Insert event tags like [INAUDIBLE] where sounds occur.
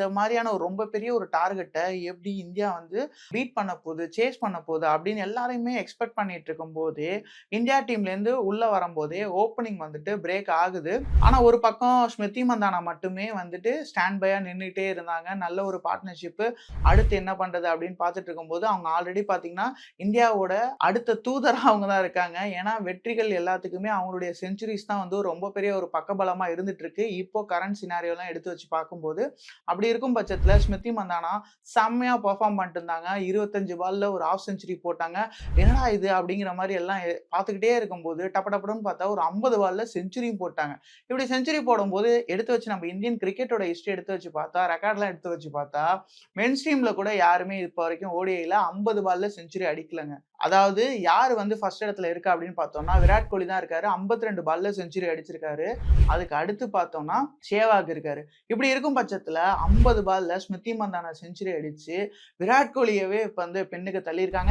இந்த மாதிரியான ஒரு ரொம்ப பெரிய ஒரு டார்கெட்டை எப்படி இந்தியா வந்து பீட் பண்ண போகுது சேஸ் பண்ண போகுது அப்படின்னு எல்லாரையுமே எக்ஸ்பெக்ட் பண்ணிட்டு இருக்கும்போது இந்தியா டீம்லேருந்து உள்ளே வரும்போதே ஓப்பனிங் வந்துட்டு பிரேக் ஆகுது. ஆனால் ஒரு பக்கம் ஸ்மிருதி மந்தானா மட்டுமே வந்துட்டு ஸ்டாண்ட் பையாக நின்றுட்டே இருந்தாங்க. நல்ல ஒரு பார்ட்னர்ஷிப்பு. அடுத்து என்ன பண்ணுறது அப்படின்னு பார்த்துட்டு இருக்கும்போது அவங்க ஆல்ரெடி பார்த்தீங்கன்னா இந்தியாவோட அடுத்த தூதராக [LAUGHS] அவங்க தான் இருக்காங்க. ஏன்னா வெற்றிகள் எல்லாத்துக்குமே அவங்களுடைய செஞ்சுரிஸ் தான் வந்து ரொம்ப பெரிய ஒரு பக்கபலமாக இருந்துட்டு இருக்கு. இப்போ கரண்ட் சினாரியோலாம் எடுத்து வச்சு பார்க்கும்போது அப்படி இருக்கும் பட்சத்தில் ஸ்மிருதி மந்தானா செம்மையாக பர்ஃபார்ம் பண்ணிட்டு இருந்தாங்க இருபத்தஞ்சு பாலில் ஒரு ஆஃப் செஞ்சுரி போட்டாங்க. என்னடா இது அப்படிங்கிற மாதிரி எல்லாம் பார்த்துக்கிட்டே இருக்கும்போது டப்பு டப்புன்னு பார்த்தா ஒரு ஐம்பது பால்ல செஞ்சுரியும் போட்டாங்க. இப்படி செஞ்சுரி போடும்போது எடுத்து வச்சு நம்ம இந்தியன் கிரிக்கெட்டோட ஹிஸ்ட்ரி எடுத்து வச்சு பார்த்தா ரெக்கார்ட்லாம் எடுத்து வச்சு பார்த்தா மென் ஸ்ட்ரீமில் கூட யாருமே இப்போ வரைக்கும் ஓடிஐயில் ஐம்பது பாலில் செஞ்சுரி அடிக்கலைங்க. அதாவது யார் வந்து ஃபர்ஸ்ட் இடத்துல இருக்கா அப்படின்னு பார்த்தோம்னா விராட் கோலி தான் இருக்காரு. 52 ரெண்டு பால்ல செஞ்சுரி அடிச்சிருக்காரு. அதுக்கு அடுத்து பார்த்தோம்னா சேவாக் இருக்காரு. இப்படி இருக்கும் பட்சத்தில் ஐம்பது பால்ல ஸ்மிருதி மந்தானா செஞ்சுரி அடிச்சு விராட் கோலியவே இப்போ வந்து பெண்ணுக்கு தள்ளியிருக்காங்க.